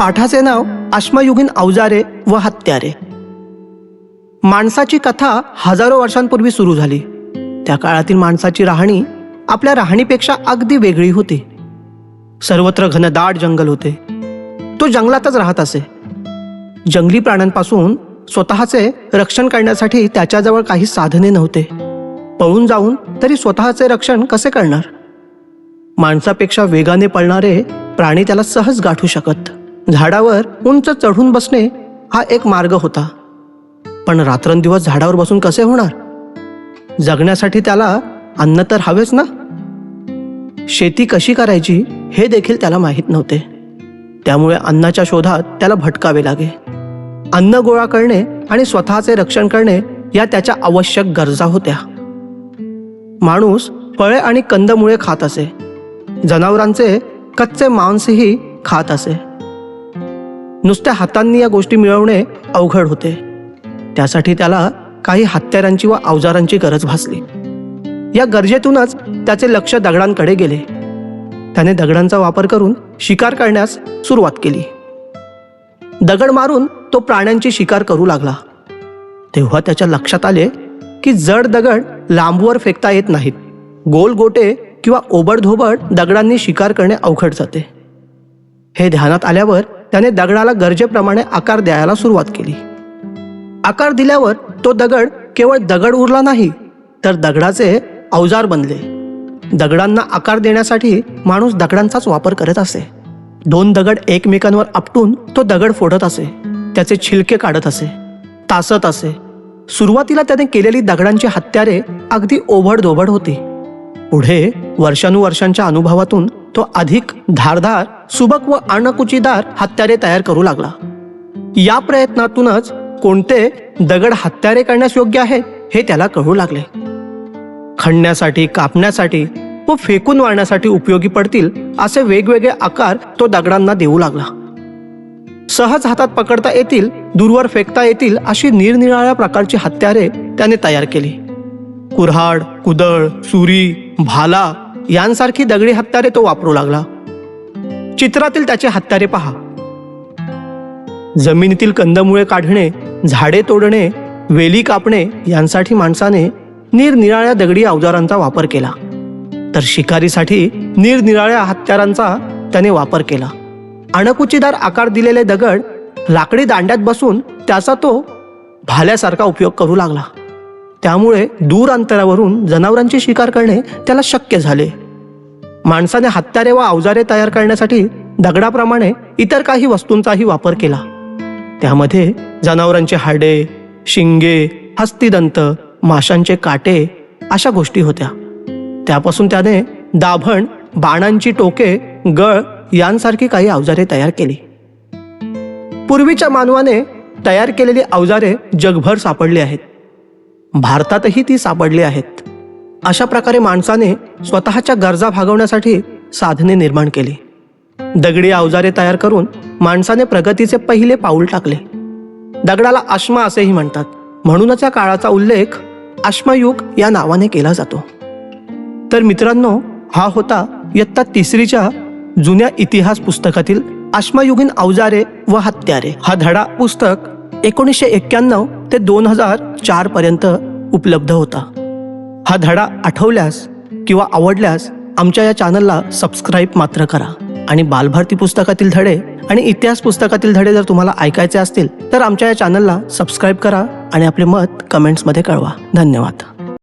पाठाचे नाव अश्मयुगीन अवजारे व हत्यारे. माणसाची कथा हजारो वर्षांपूर्वी सुरू झाली. त्या काळातील माणसाची राहणी आपल्या राहणीपेक्षा अगदी वेगळी होती. सर्वत्र घनदाट जंगल होते. तो जंगलातच राहत असे. जंगली प्राण्यांपासून स्वतःचे रक्षण करण्यासाठी त्याच्याजवळ काही साधने नव्हते. पळून जाऊन तरी स्वतःचे रक्षण कसे करणार? माणसापेक्षा वेगाने पळणारे प्राणी त्याला सहज गाठू शकत. झाडावर उंच चढून बसणे हा एक मार्ग होता. पण रात्रंदिवस झाडावर बसून कसे होणार? जगण्यासाठी त्याला अन्न तर हवेच ना? शेती कशी करायची हे देखील त्याला माहीत नव्हते. त्यामुळे अन्नाच्या शोधात त्याला भटकावे लागे. अन्न गोळा करणे आणि स्वतःचे रक्षण करणे या त्याच्या आवश्यक गरजा होत्या. माणूस फळे आणि कंदमुळे खात असे. जनावरांचे कच्चे मांसही खात असे. नुसत्या हातांनी या गोष्टी मिळवणे अवघड होते. त्यासाठी त्याला काही हत्यारांची व अवजारांची गरज भासली. या गरजेतूनच त्याचे लक्ष दगडांकडे गेले. त्याने दगडांचा वापर करून शिकार करण्यास सुरुवात केली. दगड मारून तो प्राण्यांची शिकार करू लागला. तेव्हा त्याच्या लक्षात आले की जड दगड लांबवर फेकता येत नाहीत. गोल गोटे किंवा ओबडधोबड दगडांनी शिकार करणे अवघड जाते. हे ध्यानात आल्यावर त्याने दगडाला गरजेप्रमाणे आकार द्यायला सुरुवात केली. आकार दिल्यावर तो दगड केवळ दगड उरला नाही तर दगडाचे अवजार बनले. दगडांना आकार देण्यासाठी माणूस दगडांचाच वापर करत असे. दोन दगड एकमेकांवर आपटून तो दगड फोडत असे त्याचे छिलके काढत असे तासत असे. सुरुवातीला त्याने केलेली दगडांची हत्यारे अगदी ओबडधोबड होती. पुढे वर्षानुवर्षांच्या अनुभवातून तो अधिक धारधार सुबक व अणकुचीदार हत्यारे तयार करू लागला. या प्रयत्नातूनच कोणते दगड हत्यारे करण्यास योग्य आहेत हे त्याला कळू लागले. खणण्यासाठी कापण्यासाठी व फेकून वाळण्यासाठी उपयोगी पडतील असे वेगवेगळे आकार तो दगडांना देऊ लागला. सहज हातात पकडता येतील दूरवर फेकता येतील अशी निरनिराळ्या प्रकारची हत्यारे त्याने तयार केली. कुऱ्हाड कुदळ सुरी भाला यांसारखी दगडी हत्यारे तो वापरू लागला. चित्रातील त्याचे हत्यारे पहा. जमिनीतील कंदमुळे काढणे झाडे तोडणे वेली कापणे यांसाठी माणसाने निरनिराळ्या दगडी अवजारांचा वापर केला. तर शिकारीसाठी निरनिराळ्या हत्यारांचा त्याने वापर केला. अणकुचीदार आकार दिलेले दगड लाकडी दांड्यात बसून त्याचा तो भाल्यासारखा उपयोग करू लागला. त्यामुळे दूर अंतरावरून जनावरांची शिकार करणे त्याला शक्य झाले. माणसाने हत्यारे व अवजारे तयार करण्यासाठी दगडाप्रमाणे इतर काही वस्तूंचाही वापर केला. त्यामध्ये जनावरांचे हाडे शिंगे हस्तिदंत माशांचे काटे अशा गोष्टी होत्या. त्यापासून त्याने दाभण बाणांची टोके गळ यांसारखी काही अवजारे तयार केली. पूर्वीच्या मानवाने तयार केलेली अवजारे जगभर सापडली आहेत. भारतातही ती सापडली आहेत. अशा प्रकारे माणसाने स्वतःच्या गरजा भागवण्यासाठी साधने निर्माण केली. दगडी अवजारे तयार करून माणसाने प्रगतीचे पहिले पाऊल टाकले. दगडाला आश्मा असेही म्हणतात. म्हणूनच या काळाचा उल्लेख आश्मयुग या नावाने केला जातो. तर मित्रांनो हा होता इयत्ता तिसरीच्या जुन्या इतिहास पुस्तकातील अश्मयुगीन अवजारे व हत्यारे. हा धडा पुस्तक एकोणीसशे एक्क्याण्णव ते दोन हजार चार पर्यंत उपलब्ध होता. हा धडा आठवल्यास किंवा आवडल्यास आमच्या या चॅनलला सबस्क्राईब मात्र करा. आणि बालभारती पुस्तकातील धडे आणि इतिहास पुस्तकातील धडे जर तुम्हाला ऐकायचे असतील तर आमच्या या चॅनलला सबस्क्राईब करा आणि आपले मत कमेंट्समध्ये कळवा. धन्यवाद.